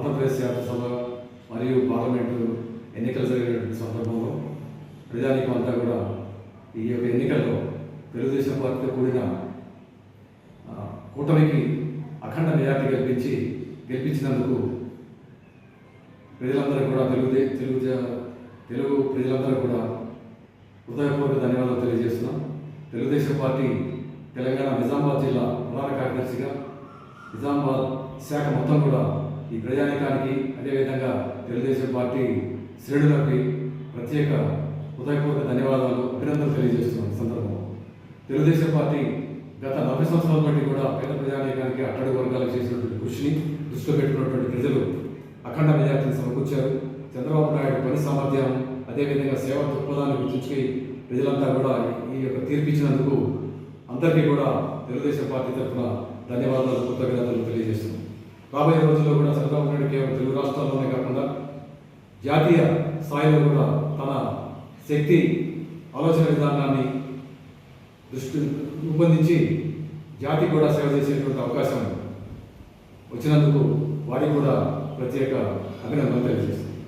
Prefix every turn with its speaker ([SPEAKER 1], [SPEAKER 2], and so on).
[SPEAKER 1] ఆంధ్రప్రదేశ్ శాసనసభ మరియు పార్లమెంటు ఎన్నికలు జరిగినటువంటి సందర్భంలో ప్రజానీకం అంతా కూడా ఈ యొక్క ఎన్నికల్లో తెలుగుదేశం పార్టీతో కూడిన కూటమికి అఖండ మెజార్టీ కల్పించి గెలిపించినందుకు ప్రజలందరూ కూడా తెలుగు తెలుగు తెలుగు ప్రజలందరూ కూడా హృదయపూర్వక ధన్యవాదాలు తెలియజేస్తున్నాం. తెలుగుదేశం పార్టీ తెలంగాణ నిజామాబాద్ జిల్లా ప్రధాన కార్యదర్శిగా నిజామాబాద్ శాఖ మొత్తం కూడా ఈ ప్రజానికానికి అదేవిధంగా తెలుగుదేశం పార్టీ శ్రేణులకి ప్రత్యేక హృదయపూర్వక ధన్యవాదాలు అభినందనలు తెలియజేస్తున్న సందర్భం సందర్భంలో. తెలుగుదేశం పార్టీ గత నలభై సంవత్సరాల నుండి కూడా పేద ప్రజానీకానికి అట్టడుగు వర్గాలకు చేసినటువంటి కృషిని దృష్టిలో పెట్టుకున్నటువంటి ప్రజలు అఖండ మెజార్టీని సమకూర్చారు. చంద్రబాబు నాయుడు పని సామర్థ్యం అదేవిధంగా సేవా దృక్పథాన్ని గుర్తించుకుని ప్రజలంతా కూడా ఈ యొక్క తీర్పిచ్చినందుకు అందరికీ కూడా తెలుగుదేశం పార్టీ తరఫున ధన్యవాదాలు కృతజ్ఞతలు తెలియజేస్తున్నాం. రాబోయే రోజుల్లో కూడా చంద్రబాబు నాయుడు కేవలం తెలుగు రాష్ట్రాల్లోనే కాకుండా జాతీయ స్థాయిలో కూడా తన శక్తి ఆలోచన విధానాన్ని దృష్టి రూపొందించి జాతి కూడా సేవ చేసేటువంటి అవకాశం వచ్చినందుకు వారికి కూడా ప్రత్యేక అభినందనలు తెలియజేస్తున్నాను